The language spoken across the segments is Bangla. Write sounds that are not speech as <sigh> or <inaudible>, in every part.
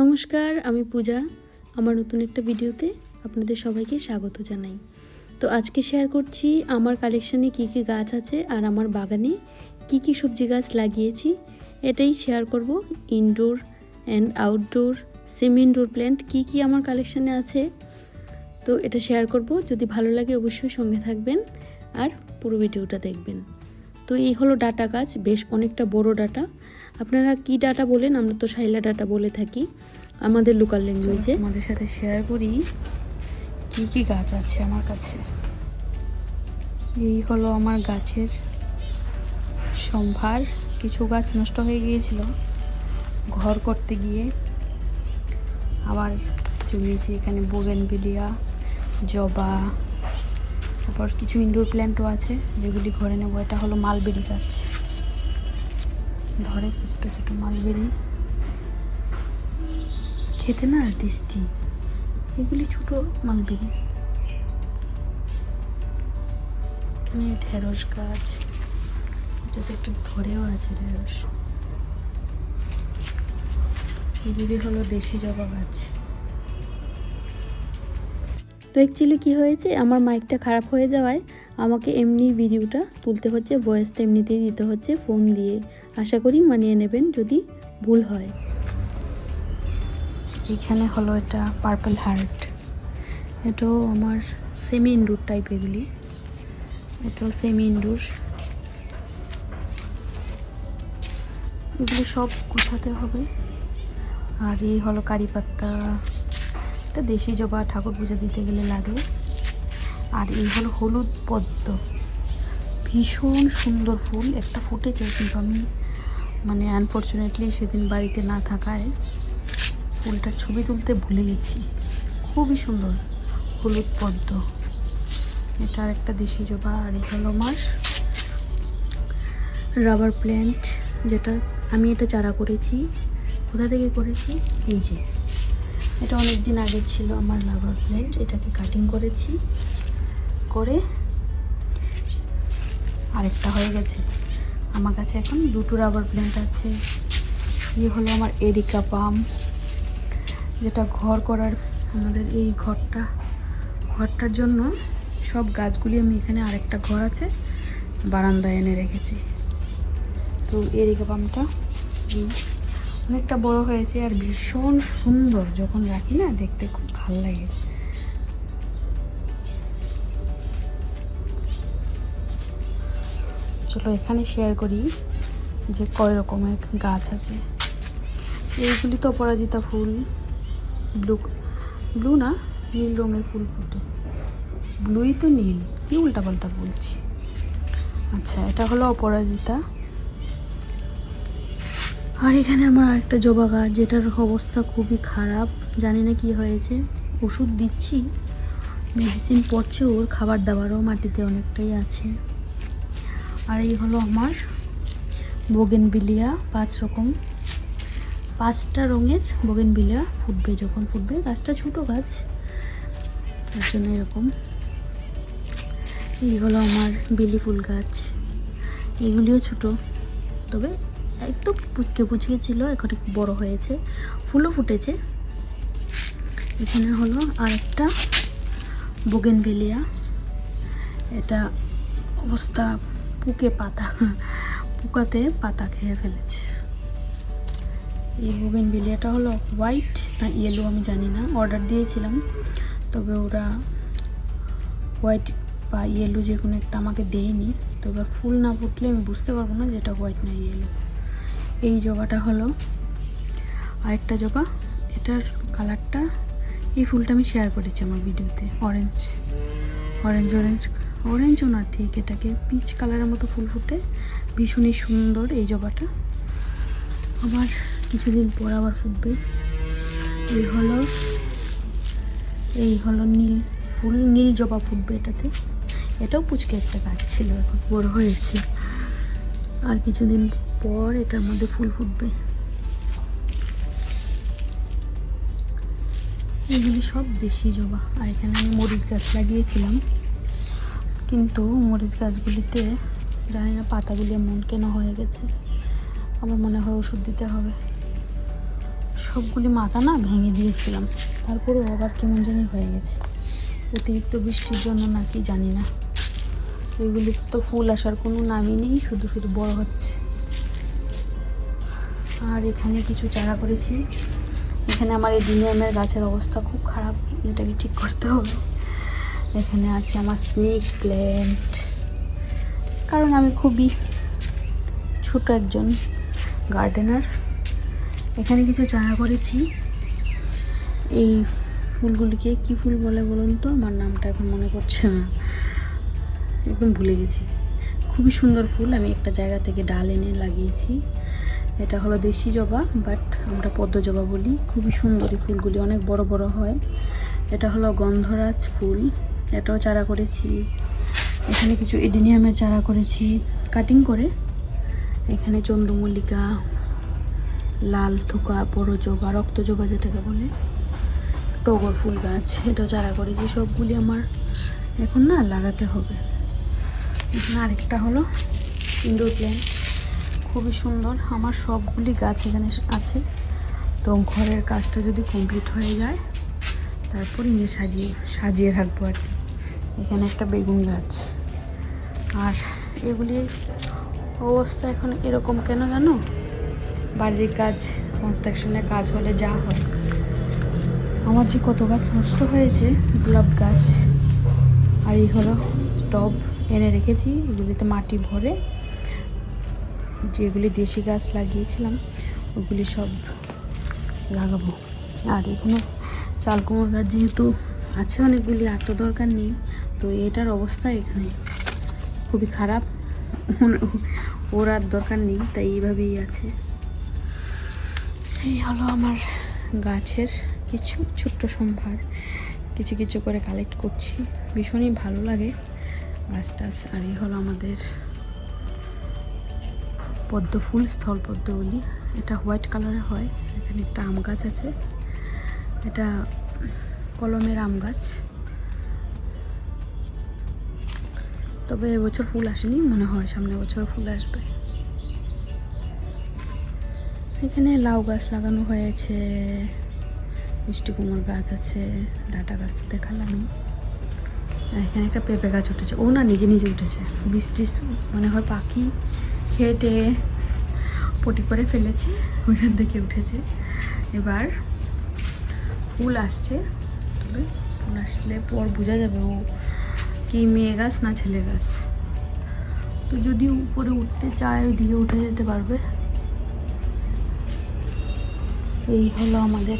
নমস্কার, আমি পূজা। আমার নতুন একটা ভিডিওতে আপনাদের সবাইকে স্বাগত জানাই। তো আজকে শেয়ার করছি আমার কালেকশানে কী কী গাছ আছে আর আমার বাগানে কী কী সবজি গাছ লাগিয়েছি। এটাই শেয়ার করব। Indoor and outdoor semi indoor plant কী কী আমার কালেকশানে আছে। তো এটা শেয়ার করব। যদি ভালো লাগে অবশ্যই সঙ্গে থাকবেন আর পুরো ভিডিওটা দেখবেন। তো এই হলো ডাটা গাছ, বেশ অনেকটা বড় ডাটা। আপনারা কি ডাটা বলেন, আমরা তো শাইলা ডাটা বলে থাকি আমাদের লোকাল ল্যাঙ্গুয়েজে আমাদের সাথে শেয়ার করি, কি কি গাছ আছে আমার কাছে? এই হলো আমার গাছের সম্ভার। কিছু গাছ নষ্ট হয়ে গিয়েছিল, ঘর করতে গিয়ে। আবার জমিয়েছি এখানে বোগেনভিলিয়া জবা, তারপর কিছু ইনডোর প্ল্যান্টও আছে, যেগুলি ঘরে নেব। এটা হলো মালবেরি গাছ। ধরেছে ছোটো ছোটো মালবেরি। খেতে না টেস্টি এগুলি ছোট মালবেরি। এখানে ঢেঁড়স গাছ। যাতে একটু ধরেও আছে ঢেঁড়স। এগুলি হলো দেশি জবা গাছ। তো অ্যাকচুয়ালি কী হয়েছে? আমার মাইকটা খারাপ হয়ে যাওয়ায় আমাকে এমনি ভিডিওটা তুলতে হচ্ছে ভয়েসটা এমনিতেই দিতে হচ্ছে ফোন দিয়ে। আশা করি মানিয়ে নেবেন যদি ভুল হয়। এখানে হলো এটা পার্পল হার্ট এটাও আমার সেমি ইন্ডুর টাইপ এগুলি। এটাও সেমি ইন্ডুর এগুলি সব গোছাতে হবে। আর এই হলো কারি পাত্তা। এটা দেশি জবা ঠাকুর পূজা দিতে গেলে লাগে। আর এই হলো হলুদ পদ্ম। ভীষণ সুন্দর ফুল। একটা ফুটেছে কিন্তু আমি মানে আনফর্চুনেটলি সেদিন বাড়িতে না থাকায় ফুলটার ছবি তুলতে ভুলে গেছি। খুবই সুন্দর, হলুদ পদ্ম। এটা আর একটা দেশি জবা, আর হলো আমার রাবার প্ল্যান্ট যেটা আমি এটা চারা করেছি। কোথা থেকে করেছি? এই যে। এটা অনেক দিন আগে ছিল আমার রাবার প্ল্যান্ট এটাকে কাটিং করেছি। করে আরেকটা হয়ে গেছে। আমার কাছে এখন দুটো রাবার প্ল্যান্ট আছে। ইয়ে হলো আমার এরিকা পাম যেটা ঘর করার আমাদের এই ঘরটা। ঘরটার জন্য সব গাছগুলি আমি এখানে আরেকটা ঘর আছে, বারান্দায় এনে রেখেছি। তো এরিকা পামটা অনেকটা বড় হয়েছে আর ভীষণ সুন্দর, যখন রাখি না, দেখতে খুব ভালো লাগে। চলো এখানে শেয়ার করি যে কয় রকমের গাছ আছে। এইগুলি তো অপরাজিতা ফুল ব্লু ব্লু না, নীল রঙের ফুল ফুটে। ব্লুই তো নীল, কি উল্টাপাল্টা বলছি? আচ্ছা এটা হলো অপরাজিতা। আর এখানে আমার আরেকটা জবা গাছ, যেটার অবস্থা খুবই খারাপ, জানি না কি হয়েছে। ওষুধ দিচ্ছি মেডিসিন পড়ছে ওর, খাবার দাবারও মাটিতে অনেকটাই আছে। আর এই হলো আমার বোগেনবিলিয়া পাঁচ রকম। পাঁচটা রঙের বোগেনবিলিয়া ফুটবে যখন ফুটবে। গাছটা ছোটো গাছ, তার জন্য এরকম। এই হলো আমার বেলি ফুল গাছ। এগুলিও ছোট, তবে একদম পুচকে পুচকে ছিল, এখন একটু বড় হয়েছে। ফুলও ফুটেছে। এখানে হলো আরেকটা বোগেনভেলিয়া এটা অবস্থা পুকে পাতা। পোকাতে পাতা খেয়ে ফেলেছে। এই বোগেন বিলিয়াটা হলো হোয়াইট না ইয়েলো আমি জানি না, অর্ডার দিয়েছিলাম। তবে ওরা হোয়াইট বা ইয়েলো যে কোনো একটা আমাকে দেয়নি। তো এবার ফুল না ফুটলে আমি বুঝতে পারব না যেটা হোয়াইট না ইয়েলো। এই জবাটা হলো আরেকটা জবা। এটার কালারটা এই ফুলটা আমি শেয়ার করেছি আমার ভিডিওতে, অরেঞ্জ। অরেঞ্জ অরেঞ্জ অরেঞ্জও না ঠিক এটাকে পিচ কালারের মতো ফুল ফুটে। ভীষণই সুন্দর এই জবাটা। আবার কিছুদিন পর আবার ফুটবে। এই হলো এই হলো নীল ফুল, নীল জবা ফুটবে এটাতে। এটাও পুচকে একটা গাছ ছিল, এখন বড় হয়েছে। আর কিছুদিন পর এটার মধ্যে ফুল ফুটবে। এগুলি সব দেশি জবা। আর এখানে আমি মরিচ গাছ লাগিয়েছিলাম। কিন্তু মরিচ গাছগুলিতে, জানি না পাতাগুলি এমন কেন হয়ে গেছে। আমার মনে হয় ওষুধ দিতে হবে। সবগুলি মাথা না ভেঙে দিয়েছিলাম। তারপরেও আবার কেমন জানি হয়ে গেছে। অতিরিক্ত বৃষ্টির জন্য নাকি জানি না। এগুলিতে তো ফুল আসার কোনো নামই নেই, শুধু শুধু বড় হচ্ছে। আর এখানে কিছু চারা করেছি। এখানে আমার এই ডিনিয়ামের গাছের অবস্থা খুব খারাপ। এটাকে ঠিক করতে হবে। এখানে আছে আমার স্নেক প্ল্যান্ট কারণ আমি খুবই ছোট একজন গার্ডেনার। এখানে কিছু চারা করেছি। এই ফুলগুলিকে কি ফুল বলে বলুন তো? আমার নামটা এখন মনে পড়ছে না। একদম ভুলে গেছি। খুবই সুন্দর ফুল। আমি একটা জায়গা থেকে ডাল এনে লাগিয়েছি। এটা হলো দেশি জবা, বাট আমরা পদ্ম জবা বলি। খুবই সুন্দর ফুলগুলি। অনেক বড় বড় হয়। এটা হলো গন্ধরাজ ফুল। এটাও চারা করেছি। এখানে কিছু এডিনিয়ামের চারা করেছি। কাটিং করে। এখানে চন্দ্রমল্লিকা, লাল থোকা বড় জবা রক্ত জবা যেটাকে বলে, টগর ফুল গাছ, এটাও চারা করেছি। সবগুলি আমার এখন না লাগাতে হবে। এখানে আরেকটা হলো ইনডোর প্ল্যান্ট খুবই সুন্দর। আমার সবগুলি গাছ এখানে আছে। তো ঘরের কাজটা যদি কমপ্লিট হয়ে যায় তারপর নিয়ে সাজিয়ে সাজিয়ে রাখব আর কি। এখানে একটা বেগুন গাছ। আর এগুলি অবস্থা এখন এরকম কেন জানো? বাড়ির কাজ কনস্ট্রাকশনের কাজ হলে যা হয়। আমার যে কত গাছ নষ্ট হয়েছে, গোলাপ গাছ, আর এই হলো টব এনে রেখেছি, এগুলিতে মাটি ভরে। যেগুলি দেশি গাছ লাগিয়েছিলাম, ওগুলি সব লাগাবো। আর এখানে চালকুমোর গাছ যেহেতু আছে অনেকগুলি, আর তো দরকার নেই। তো এটার অবস্থা এখানে খুবই খারাপ। ওর আর দরকার নেই, তাই এইভাবেই আছে। এই হলো আমার গাছের কিছু ছোট্ট সম্ভার। কিছু কিছু করে কালেক্ট করছি। ভীষণই ভালো লাগে গাছ টাছ। আর এই হলো আমাদের পদ্ম ফুল স্থল পদ্ম বলি এটা হোয়াইট কালারে হয়। এখানে একটা আম গাছ আছে। এটা কলমের আম গাছ। তবে এবছর ফুল আসেনি, মনে হয় সামনে বছর ফুল আসবে। এখানে লাউ গাছ লাগানো হয়েছে, মিষ্টি কুমড় গাছ আছে, ডাটা গাছ তো দেখালাম। এখানে একটা পেঁপে গাছ উঠেছে। ও না, নিজে নিজে উঠেছে। বৃষ্টি মনে হয় পাখি খেটে পটি করে ফেলেছে, ওইখান থেকে উঠেছে। এবার ফুল আসছে। তবে ফুল আসলে পর বোঝা যাবে ও কি মেয়ে গাছ না ছেলে গাছ। তো যদি উপরে উঠতে চায়, ওইদিকে উঠে যেতে পারবে। এই হলো আমাদের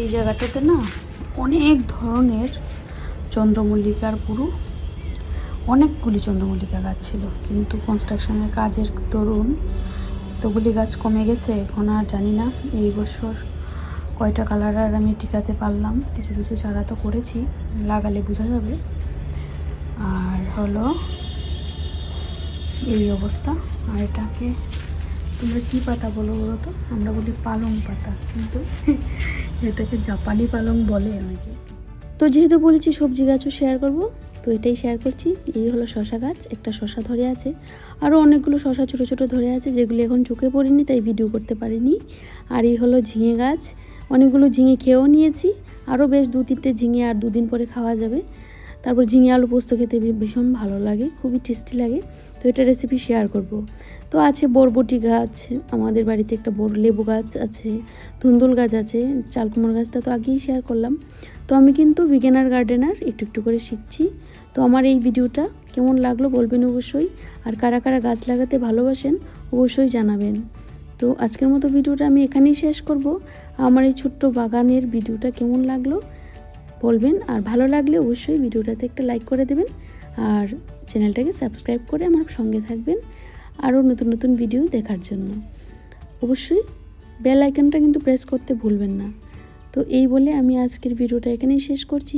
এই জায়গাটাতে না অনেক ধরনের চন্দ্রমল্লিকার পুরু। অনেকগুলি চন্দ্রমল্লিকা গাছ ছিল, কিন্তু কনস্ট্রাকশনের কাজের দরুন এতগুলি গাছ কমে গেছে, এখন আর জানি না, এই বছর কয়টা কালার আর আমি টিকাতে পারলাম, কিছু কিছু চারা তো করেছি, লাগালে বোঝা যাবে। আর হলো এই অবস্থা, আর এটাকে তোমরা কী পাতা বলো বলো তো? আমরা বলি পালং পাতা, কিন্তু <laughs> এটাকে জাপানি পালং বলে অনেকে তো যেহেতু বলেছি সবজি গাছও শেয়ার করব, তো এটাই শেয়ার করছি। এই হলো শশা গাছ, একটা শশা ধরে আছে। আরও অনেকগুলো শশা ছোটো ছোটো ধরে আছে, যেগুলো এখন চোখে পড়েনি, তাই ভিডিও করতে পারিনি। আর এই হলো ঝিঙে গাছ অনেকগুলো ঝিঙে খেয়েও নিয়েছি। আরও বেশ দু তিনটে ঝিঙে আর দুদিন পরে খাওয়া যাবে। তারপর ঝিঙে আলু পোস্ত খেতে ভীষণ ভালো লাগে, খুবই টেস্টি লাগে। তো এটা রেসিপি শেয়ার করব। তো আছে বরবটি গাছ, আমাদের বাড়িতে একটা বড় লেবু গাছ আছে, ধুন্দুল গাছ আছে, চালকুমড় গাছটা তো আগেই শেয়ার করলাম। তো আমি কিন্তু বিজ্ঞানার গার্ডেনার একটু একটু করে শিখছি। তো আমার এই ভিডিওটা কেমন লাগল বলবেন অবশ্যই। আর কারা কারা গাছ লাগাতে ভালোবাসেন, অবশ্যই জানাবেন। তো আজকের মতো ভিডিওটা আমি এখানেই শেষ করব। আমার এই ছোট্ট বাগানের ভিডিওটা কেমন লাগল বলবেন, আর ভালো লাগলে অবশ্যই ভিডিওটাতে একটা লাইক করে দেবেন, আর চ্যানেলটাকে সাবস্ক্রাইব করে আমার সঙ্গে থাকবেন আরও নতুন নতুন ভিডিও দেখার জন্য। অবশ্যই বেল আইকনটা কিন্তু প্রেস করতে ভুলবেন না। তো এই বলে আমি আজকের ভিডিওটা এখানেই শেষ করছি।